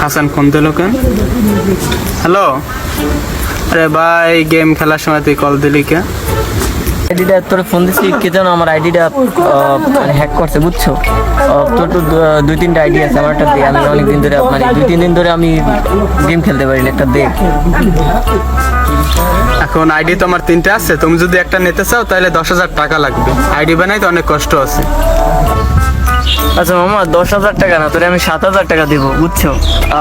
Hasan phone দিল কেন? Hello? আরে ভাই গেম খেলার সময় তুই কল দিলি কে? আইডিটা তোর ফোন দিছি কে যেন আমার আইডিটা মানে হ্যাক করছে বুঝছ? তোর তো দুই তিনটা আইডি আছে আমার একটা দে আমি অনেক দিন ধরে মানে দুই তিন দিন ধরে আমি গেম খেলতে পারি না একটা দে। এখন আইডি তো আমার তিনটে আছে তুমি যদি একটা নিতে চাও তাহলে দশ হাজার টাকা লাগবে। আইডি বানাইতে অনেক কষ্ট আছে। আচ্ছা মামা দশ হাজার টাকা না তোরে আমি সাত হাজার টাকা দেবো বুঝছ?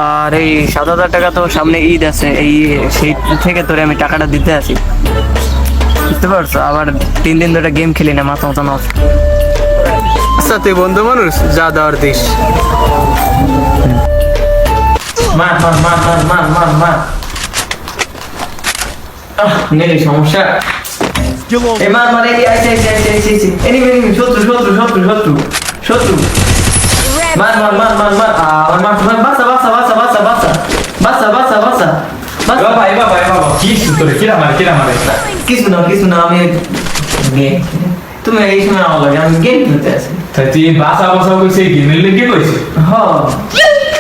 আর এই সাত হাজার টাকা তো সামনে ঈদ আছে এই সেই থেকে তোরে আমি টাকাটা দিতে আসি। বুঝতে পারছ আবার তিন দিন ধরে গেম খেলি না মাথা মতো নষ্ট আচ্ছা তুই বন্ধু মানুষ যা দেওয়ার দিস মার মার মার মার মার মার মার নেই সমস্যা এ মার মার এই আইছে আইছে আইছে আইছে আইছে এনিমি এনিমি শত্রু শত্রু শত্রু শত্রু শত্রু মার মার মার মার মার মার মার বাসা বাসা বাসা বাসা বাসা বাসা বাসা বাসা বাবা এ বাবা এ বাবা কি সুতরে কিরা মারে কিরা মারে কিছু না কিছু না আমি গেম তুমি এই সময় আমার লাগে আমি গেম খেলতে আছি। তাই তুই বাসা বাসা কইছে গেমের লেগে কইছে? হ।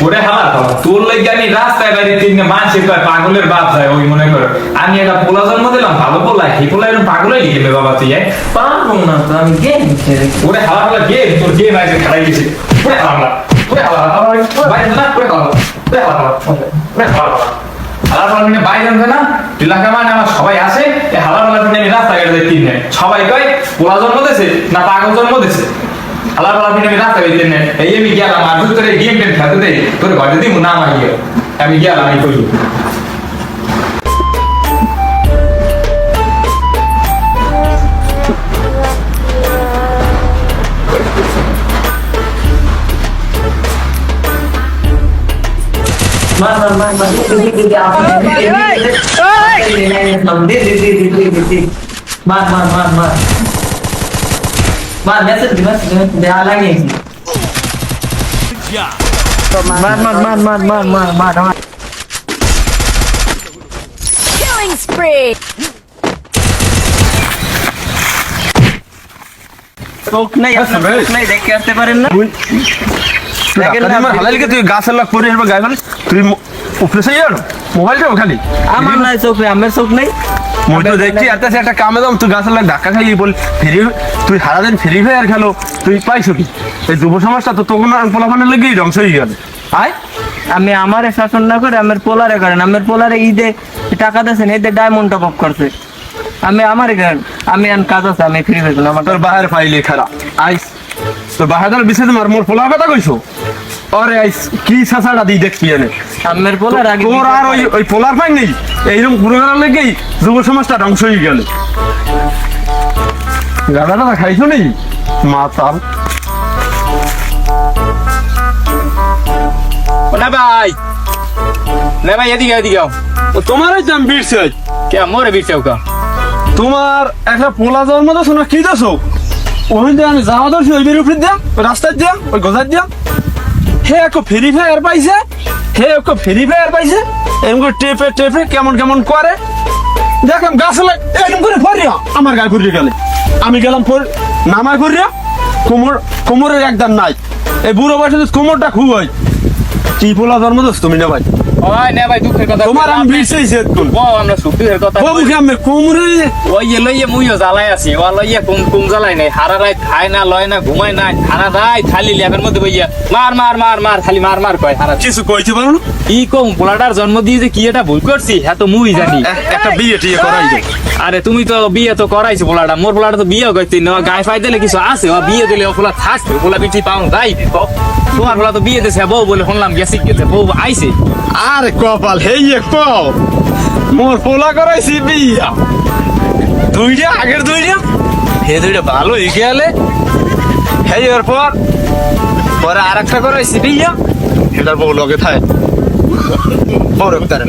ওরে হালা তো তোর লাগি আমি রাস্তায় বাইরে তিন মানুষের কয় পাগলের বাপ যায় ওই মনে করো। আমি একটা পোলা জন্ম দিলাম ভালো পোলা এই পোলা এরকম পাগল হয়ে গেলে বাবা তুই এ? পারব না তো আমি গেম খেলি ওরে হালা হালা গেম তোর গেম আইছে খেলাই গেছে ওরে হালা ওরে হালা না ওরে হালা ওরে হালা ওরে হালা হালা। হালা মানে বাইরে জানবে না? এলাকা মানে আমার সবাই আসে এই হালা হালা মানে আমি রাস্তাঘাটে তিন নেই সবাই কয়, পোলা জন্ম দিয়েছে না পাগল জন্ম দিয়েছে হালা হালা মানে আমি রাস্তা তিন নেই এই আমি গেলাম, আর ভিতরে গেম টেম খেলতে দেই। তোর ঘরে দিব না আমার গিয়ে। আমি গেলাম, আমি করি মার মার মার মার দে দে দে আপনি দে দে দে দে দে দে মার মার মার মার মার মেসেজ দি মেসেজ দে আলাগে মার মার মার মার মার মার মার মার Killing spree! চোখ নাই আপনার চোখ নাই দেখে আসতে পারেন না দেখেন না আপনি? তুই উপরে সেই মোবাইলটা খালি? আমার নাই চোখ নাই আমার চোখ নাই। মোটর দেখছি আর তাছে একটা কামে দাম তুই গাছের লাগ ধাক্কা খাইয়ে বল ফ্রি তুই সারাদিন ফ্রি ফায়ার খেলো তুই পাইছো কি? এই যুব সমাজটা তো তখন পোলাপানের লেগেই ধ্বংস হয়ে গেল। আয়। আমি আমারে শাসন না করে আমার পোলারে করেন আমার পোলারে ঈদে টাকা দিয়েছেন এতে ডায়মন্ড টপ করছে। আমি আমারে করেন আমি আন কাজ আছে আমি ফ্রি হয়ে গেলাম আমার তোর বাহার ফাইলে খারা আইস তোর বাহাদার বিষয়ে মার মোর পোলা কথা কইছো? কি সাসাটা দিই দেখবি এনে? আমার পোলার আগে তোর আর ওই ওই পোলার পাই নেই? এইরকম পুরো গেলার লেগেই যুব সমাজটা ধ্বংস হয়ে গেল। গাদাটা খাইছো নি মাতাল না ভাই। না ভাই এদিকে এদিকে আও। ও তোমারই দাম বিরছে কে মোরে কা তোমার একটা পোলা জন্ম তো শোনা কি দাস ওই যে আমি যাওয়া দর্শি ওই বের উপরে ওই রাস্তায় দিয়াম ওই গজার দিয়াম হে, একো ফেরি ফায়ার পাইছে? হে, একো ফেরি ফায়ার পাইছে? এরকম করে টেপে টেপে কেমন কেমন করে? দেখলাম গাছে এরকম করে ফরিয়া আমার গায়ে ঘুরিয়ে গেলে। আমি গেলাম ফর নামা ফরিয়া কোমর, কোমরের একদম নাই। এই বুড়ো বয়সে কোমরটা খুব হয়, কি পোলা জন্ম দোষ তুমি না ভাই? ওই না ভাই দুঃখের কথা তোমার আমি বিরছেই সে ও আমরা সুখের কথা ও মুখে আমি কোমরে ওই যে লইয়ে মুইও জ্বালাই আছি ও লইয়ে কুম কুম জ্বালাই নাই। হারা রাত খায় না লয় না ঘুমায় না খানা রাত খালি ল্যাবের মধ্যে বইয়া মার মার মার মার খালি মার মার কয় হারা কিছু কইতে পারো না? কি কম পোলাটার জন্ম দিয়ে যে কি এটা ভুল করছি? হ্যাঁ তো মুই জানি। একটা বিয়ে টিয়ে করাই আরে তুমি তো বিয়ে তো করাইছো পোলাটা মোর পোলাটা তো বিয়ে করছি না গায়ে ফাই দিলে কিছু আছে ও বিয়ে দিলে ও পোলা থাকবে পোলা পিঠি পাও যাই তোমার পোলা তো বিয়ে দিছে বউ বলে শুনলাম গেছি গেছে বউ আইছে। আরে কপাল হেইয়ে কও মোর পোলা করাইছি বিয়া। দুইটা আগের দুইটা। হে দুইটা ভালো হয়ে গেলে। হেই এর পর পরে আর একটা করাইছি বিয়া। এটার বউ লগে থাকে বড় তার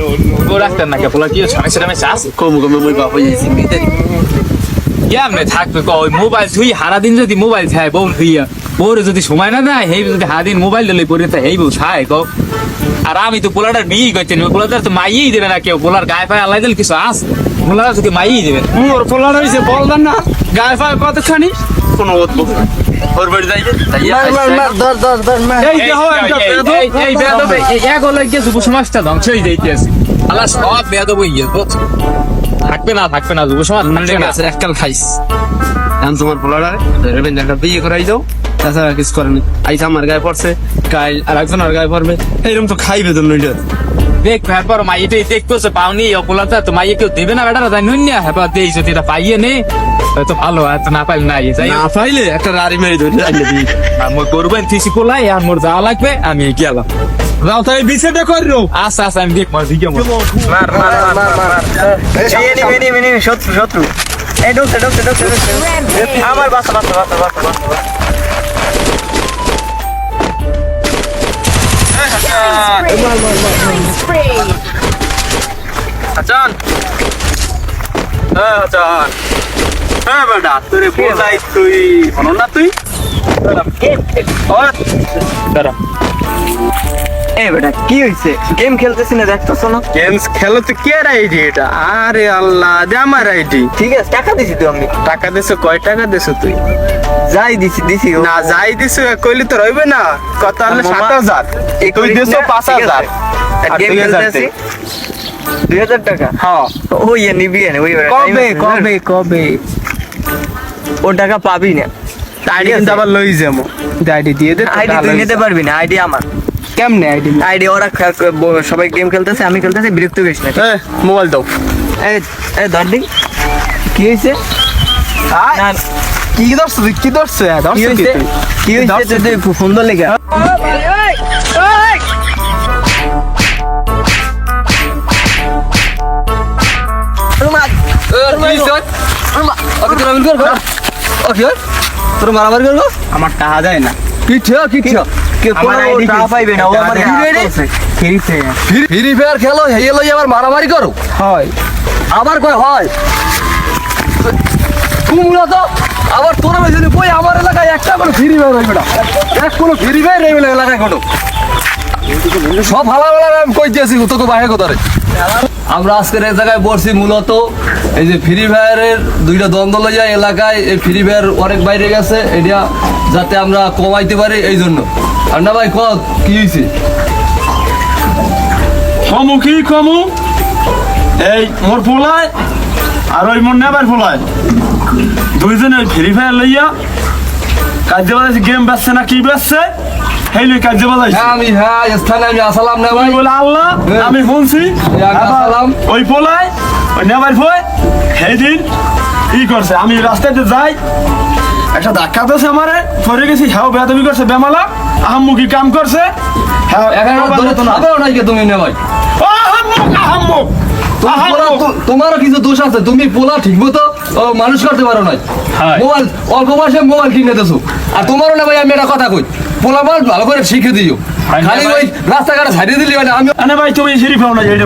বউ না কে পোলা কি ছাড়ে সেটা আমি চাষ কম কমে মই বাপ বিতে কেমনে থাকবে ক ওই মোবাইল ধুই সারাদিন যদি মোবাইল খায় বউ ধুইয়া। পরে যদি সময় না দেয় হেই যদি হাদিন মোবাইল দিলে পরে তা হেই বউ ছায় গো আর আমি তো পোলাটার বিয়ে করছি না পোলাটার তো মাইয়েই দেবে না কেউ পোলার গায়ে পায়ে আল্লাহ দিলে কিছু আস। পোলাটা তোকে মাইয়েই দেবে। মোর পোলার হইছে বলদান না গায়ে ফায়ে কতখানি? কোনো অদ্ভুত ওর বাড়ি যাই ধর ধর মার। এই বেদব। এই এই বেয়াদব এই এক হলো গিয়ে যুব সমাজটা ধ্বংস হয়ে যাইতেছে। আল্লাহ সব বেয়াদব হয়ে? থাকবে না থাকবে না যুব সমাজ এককাল খাইস। এখন তোমার পোলারে ধরবেন একটা বিয়ে করাই দাও। তাছাড়া কিছু করেনি আইসা আমার গায়ে পড়ছে কাল আর একজন আর গায়ে পড়বে। এইরকম তো খাইবে তো নইটা দেখ তারপর মাইয়েটাই দেখতেছে পাওনি অপলাতা তো মাইয়ে কেউ দেবে না বেটারা তাই নুন না হ্যাঁ দেই যদি এটা পাইয়ে নে। তো ভালো এত না পাইলে নাই যাই না পাইলে একটা রাড়ি মেরে ধরে আইলে দিই। আর মোর করবেন থিসি পোলাই আর মোর যাওয়া লাগবে আমি গেলাম রাও তাই বিছেটা করিও আচ্ছা আচ্ছা আমি দেখ মার দিকে মোর। মার মার মার মার এই নিবি নিবি নিবি শত্রু শত্রু। এই ঢুকছে ঢুকছে ঢুকছে ঢুকছে। আমার বাসা বাসা বাসা বাসা বাসা। আচান হ্যাঁ আচান হ্যাঁ বেটা তোরে বোঝাই তুই না তুই? দাঁড়া বেটা কি হইছে? গেম খেলতেছি না দেখতেছ না? গেমস খেলো তো কে আইডি এটা? আরে আল্লাহ দে আমার আইডি। ঠিক আছে টাকা দিছি তো আমি। টাকা দিছো কয় টাকা দিছো তুই? যাই দিছি দিছি। না যাই দিছো কইলে তো রইবে না। কত হলে সাত হাজার তুই দিছো পাঁচ। হাজার দুই হাজার টাকা? হ্যাঁ। ও ইয়ে নিবি ওই কবে কবে কবে? ও টাকা পাবি না। আইডি কিন্তু আবার লই যাব। আইডি দিয়ে দে আইডি তুই নিতে পারবি না আইডি আমার। কেমনে আইডি? আইডি ওরা সবাই গেম খেলতেছে আমি খেলতেছি বিরক্ত করিস না। এ মোবাইল দাও। এই ধর দি। কি হয়েছে কি ধরছ কি ধরছ? কি ধরছ তুই? কি হয়েছে ধরছ? তুই খুব সুন্দর লেগে। তোর মারামারি করব? আমার টাকা যায় না। কিচ্ছু কিচ্ছু। কেউ আমার কোনো ID টাকা কি? পাইবে না ও আমার টাকা হাত দেয়? ধরছে। খেলছে। ফ্রি ফায়ার খেলো হেয়ে লই আবার মারামারি করো। হয়। আবার কয় হয়। তোমরা তো। আবার তোরা যদি কই আমার এলাকায় একটা কোনো ফ্রি ফায়ার রইবে না। এক কোনো ফ্রি ফায়ার রইবে না এলাকায় কোনো। সব হালা বেলা আমি কই দিয়েছি তোকে বাইরে কোথারে আমরা আজকের এই জায়গায় বসছি মূলত এই যে ফ্রি ফায়ারের দুইটা দ্বন্দ্ব লইয়া এলাকায় এই ফ্রি ফায়ার অনেক বাইরে গেছে, এটা যাতে আমরা কমাইতে পারি এই জন্য। আর না ভাই, ক, কি হয়েছে কমু কি কমু এই মোর পোলায় আর ওই মোর নেবার পোলায় দুইজনে ফ্রি ফায়ার লইয়া কাজে বাজাইছে গেম বেচছে না কি বেচছে? সেই লই কাজে বাজাইছে হ্যাঁ আমি হ্যাঁ স্থানে আমি আসলাম না ভাই। বলে আল্লাহ হ্যাঁ। আমি শুনছি। এক ওই পোলায় ওই নেবার ভয় সেই দিন ই করছে। আমি রাস্তাতে যাই একটা ধাক্কা দিয়েছে আমারে পরে গেছি হ্যাঁ বেদবি করছে বেমালা আহাম্মুকি কাম করছে? হ্যাঁ তুমি নে ভাই। তোমারও কিছু দোষ আছে তুমি পোলা ঠিক মতো ও, মানুষ করতে পারো হ্যাঁ। মোবাইল অল্প বয়সে মোবাইল কিনে দেছো আর তোমারও না ভাই আমি একটা কথা কই। পোলা মাল ভালো করে শিখে দিও। খালি ওই রাস্তাঘাটে ছাড়িয়ে দিলি মানে আমি ভাই তুমি সিঁড়ি পাও না যাই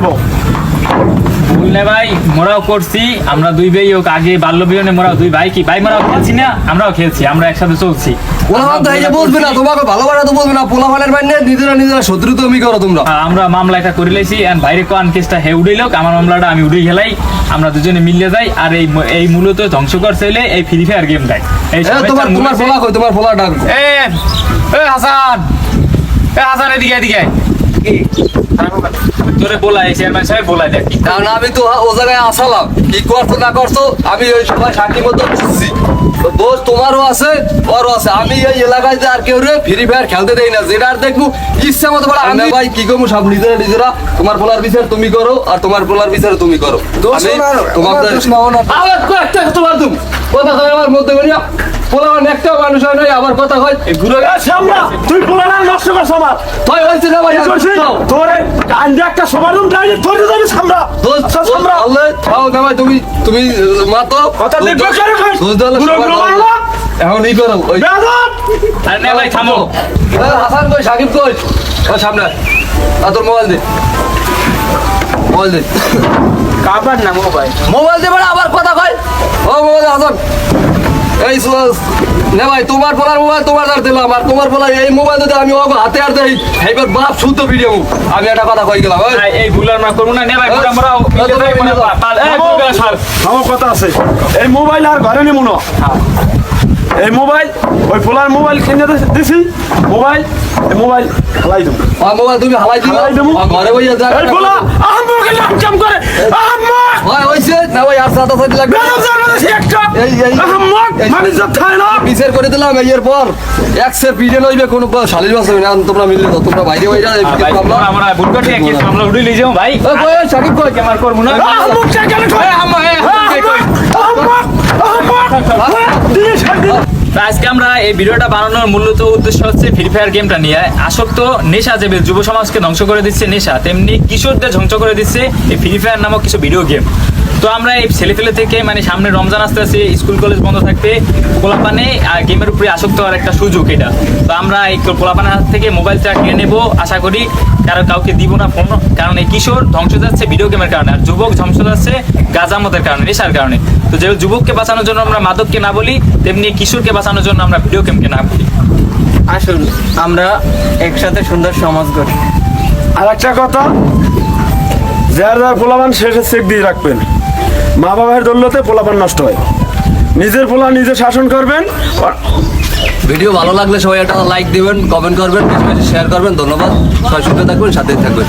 বললে ভাই মোরাও করছি আমরা দুই ভাই হোক আগে বাল্য মোরাও দুই ভাই কি? ভাই মোরাও খেলছি না আমরাও খেলছি আমরা একসাথে চলছি। মাল তো এই যে বলবে না তোমাকে ভালোবাসা তো বলবে না পোলা বাইরে নিজেরা নিজেরা শত্রু তুমি করো তোমরা। আমরা মামলা একটা করে লাইছি আর বাইরে কোয়ান কেসটা হে উড়ে লোক আমার মামলাটা আমি উড়ে খেলাই আমরা দুজনে মিলিয়ে যাই আর এই এই মূলত ধ্বংস করছে হইলে এই ফ্রি ফায়ার গেমটাই এই এ, তোমার কই তোমার পোলা ডাক এ এ হাসান এ হাসান এদিকে এদিকে। আয়। তোরে বলাই চেয়ারম্যান সাহেব বলাই দেখ কারণ আমি তো ও জায়গায় আসালাম। কি করছ না করছ আমি ওই সবাই সাক্ষী মতো বুঝছি। দোষ তোমারও আছে ওরও আছে। আমি এই এলাকায় আর কেউ রে ফ্রি ফায়ার খেলতে দেই না। যেটা আর দেখব ইচ্ছা মতো বলে আমি ভাই কি করব? সব নিজেরা নিজেরা। তোমার পোলার বিচার তুমি করো আর তোমার পোলার বিচার তুমি করো। তোমার তুমি কথা আমার মধ্যে করিয়া পোলা আমার একটা মানুষ হয় নাই আবার কথা হয় ঘুরে সামরা তুই পোলাটা নষ্ট করছ আমার। তাই হয়েছে না ভাই করছিস? যাও। একটা সমাধান তাই তোর যাবি সামরা দোস্ত আচ্ছা, সামরা আল্লাহ থাও না ভাই তুমি তুমি মাতো। কথা দেখবে কেন। আল্লাহ। এখন ই করো ওই আরে না ভাই থামো। হাসান কই সাকিব কই? ও সামনে আ তোর মোবাইল দে। মোবাইল দে। কাবার না মোবাইল। মোবাইল দে বড় আবার কথা কই ও মোবাইল হাসান। এই স- নে ভাই তোমার বলার মোবাইল তোমার আর দিলাম আর তোমার বলা এই মোবাইল যদি আমি ওকে হাতে আর দেই এইবার বাপ শুদ্ধ ভিডিও আমি একটা কথা কই গেলাম এই। এই ভুল না করব না নে ভাই আমরা আমরা আমার কথা আছে। এই মোবাইল আর ঘরে নিমু না। এই মোবাইল ওই পোলার মোবাইল কিনে দে- দিছি। মোবাইল এই মোবাইল খেলাই দেবো। মোবাইল তুমি হালাই দিও হালাই দেবো। ঘরে বইয়া যা। এই পোলা আহম্মকে লামচাম করে। আহম্মক! ভাই হইছে? না ভাই আর সাথে সাথে লাগবে বেরো জানা সে একটা। এই- এই- আহম্মক এই- মানে যা থাই না বিচার করে দিলাম এর পর। এক সেট ভিডিও লইবে কোনো শালির বাস না তোমরা মিললে তো তোমরা বাইরে এই ভাই আমরা ভুল করছি কি আমরা উড়ে লিয়ে যাও ভাই। এই সাকিব কই? আমার করব না। আহম্মক কে কেন কই আম্মা এ আজকে আমরা এই ভিডিওটা বানানোর মূলত উদ্দেশ্য হচ্ছে ফ্রি ফায়ার গেমটা নিয়ে। আসক্ত নেশা যে যুব সমাজকে ধ্বংস করে দিচ্ছে নেশা, তেমনি কিশোরদের ধ্বংস করে দিচ্ছে এই ফ্রি ফায়ার নামক কিছু ভিডিও গেম তো আমরা এই ছেলে ছেলেপেলে থেকে মানে সামনে রমজান আসতে আসে স্কুল কলেজ বন্ধ থাকতে পোলাপানে আর গেমের উপরে আসক্ত হওয়ার একটা সুযোগ এটা। তো আমরা এই পোলাপানের হাত থেকে মোবাইলটা কিনে নেব আশা করি কারও কাউকে দিব না ফোন কারণ এই কিশোর ধ্বংস যাচ্ছে ভিডিও গেমের কারণে আর যুবক ধ্বংস যাচ্ছে গাজামতের কারণে নেশার কারণে। তো যে যুবককে বাঁচানোর জন্য আমরা মাদককে না বলি তেমনি কিশোরকে বাঁচানোর জন্য আমরা ভিডিও গেমকে না বলি। আসুন আমরা একসাথে সুন্দর সমাজ গড়ি। আর একটা কথা যার যার পোলাপান শেষে সেফ দিয়ে রাখবেন। মা বাবার দৌলতে পোলাপান নষ্ট হয়। নিজের পোলা নিজে শাসন করবেন ভিডিও ভালো লাগলে সবাই একটা লাইক দিবেন কমেন্ট করবেন বেশি বেশি শেয়ার করবেন। ধন্যবাদ। সবাই সুখে থাকবেন সাথে থাকবেন।